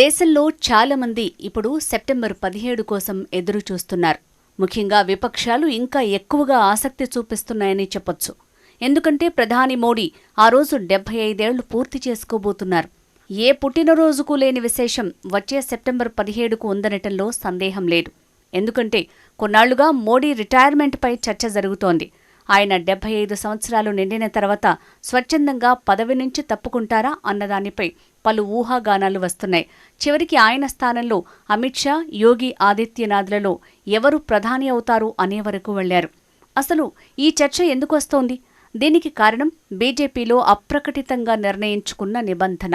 దేశంలో చాలా మంది ఇప్పుడు సెప్టెంబర్ పదిహేడు కోసం ఎదురు చూస్తున్నారు ముఖ్యంగా విపక్షాలు ఇంకా ఎక్కువగా ఆసక్తి చూపిస్తున్నాయని చెప్పొచ్చు. ఎందుకంటే ప్రధాని మోడీ ఆ రోజు డెబ్బై ఐదేళ్ళు పూర్తి చేసుకోబోతున్నారు. ఏ పుట్టినరోజుకు లేని విశేషం వచ్చే సెప్టెంబర్ పదిహేడుకు ఉందనటంలో సందేహం లేదు. ఎందుకంటే కొన్నాళ్ళుగా మోడీ రిటైర్మెంట్పై చర్చ జరుగుతోంది. ఆయన డెబ్బై ఐదు సంవత్సరాలు నిండిన తర్వాత స్వచ్ఛందంగా పదవి నుంచి తప్పుకుంటారా అన్నదానిపై పలు ఊహాగానాలు వస్తున్నాయి. చివరికి ఆయన స్థానంలో అమిత్ షా యోగి ఆదిత్యనాథ్లలో ఎవరు ప్రధాని అవుతారు అనే వరకు వెళ్ళారు. అసలు ఈ చర్చ ఎందుకు వస్తోంది? దీనికి కారణం బీజేపీలో అప్రకటితంగా నిర్ణయించుకున్న నిబంధన.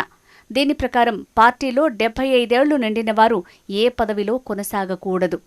దీని ప్రకారం పార్టీలో డెబ్బై ఐదేళ్ళు నిండిన వారు ఏ పదవిలో కొనసాగకూడదు.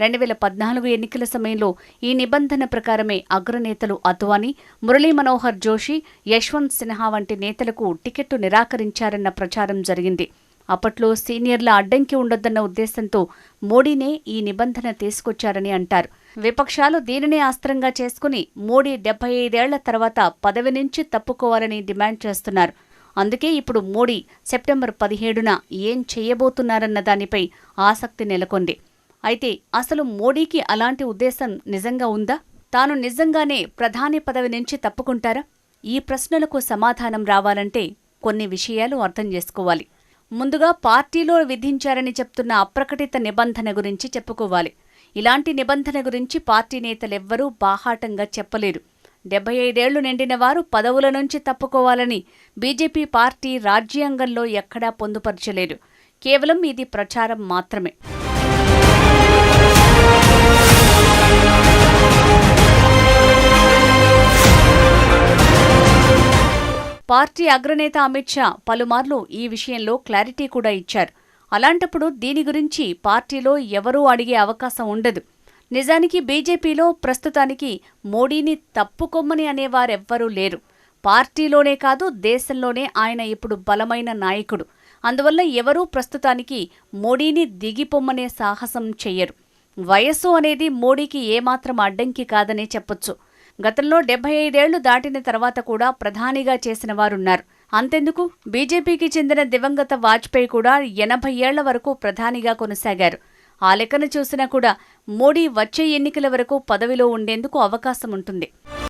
రెండు వేల పద్నాలుగు ఎన్నికల సమయంలో ఈ నిబంధన ప్రకారమే అగ్రనేతలు అద్వానీ మురళీ మనోహర్ జోషి యశ్వంత్ సిన్హా వంటి నేతలకు టికెట్టు నిరాకరించారన్న ప్రచారం జరిగింది. అప్పట్లో సీనియర్ల అడ్డంకి ఉండొద్దన్న ఉద్దేశంతో మోడీనే ఈ నిబంధన తీసుకొచ్చారని అంటారు. విపక్షాలు దీనినే అస్త్రంగా చేసుకుని మోడీ డెబ్బై ఐదేళ్ళ తర్వాత పదవి నుంచి తప్పుకోవాలని డిమాండ్ చేస్తున్నారు. అందుకే ఇప్పుడు మోడీ సెప్టెంబర్ పదిహేడున ఏం చేయబోతున్నారన్న దానిపై ఆసక్తి నెలకొంది. అయితే అసలు మోడీకి అలాంటి ఉద్దేశం నిజంగా ఉందా? తాను నిజంగానే ప్రధాని పదవి నుంచి తప్పుకుంటారా? ఈ ప్రశ్నలకు సమాధానం రావాలంటే కొన్ని విషయాలు అర్థం చేసుకోవాలి. ముందుగా పార్టీలో విధించారని చెప్తున్న అప్రకటిత నిబంధన గురించి చెప్పుకోవాలి. ఇలాంటి నిబంధన గురించి పార్టీ నేతలెవ్వరూ బాహాటంగా చెప్పలేరు. డెబ్బై ఐదేళ్ళు నిండిన వారు పదవుల నుంచి తప్పుకోవాలని బీజేపీ పార్టీ రాజ్యాంగంలో ఎక్కడా పొందుపరచలేదు. కేవలం ఇది ప్రచారం మాత్రమే. పార్టీ అగ్రనేత అమిత్ షా పలుమార్లు ఈ విషయంలో క్లారిటీ కూడా ఇచ్చారు. అలాంటప్పుడు దీని గురించి పార్టీలో ఎవరూ అడిగే అవకాశం ఉండదు. నిజానికి బీజేపీలో ప్రస్తుతానికి మోడీని తప్పుకొమ్మని అనేవారెవ్వరూ లేరు. పార్టీలోనే కాదు దేశంలోనే ఆయన ఇప్పుడు బలమైన నాయకుడు. అందువల్ల ఎవరూ ప్రస్తుతానికి మోడీని దిగిపొమ్మనే సాహసం చెయ్యరు. వయస్సు అనేది మోడీకి ఏమాత్రం అడ్డంకి కాదనే చెప్పొచ్చు. గతంలో డెబ్బై ఐదేళ్ళు దాటిన తర్వాత కూడా ప్రధానిగా చేసిన వారున్నారు. అంతెందుకు? బీజేపీకి చెందిన దివంగత వాజ్పేయి కూడా ఎనభై ఏళ్ళ వరకు ప్రధానిగా కొనసాగారు. ఆ లెక్కన చూసినా కూడా మోడీ వచ్చే ఎన్నికల వరకు పదవిలో ఉండేందుకు అవకాశం ఉంటుంది.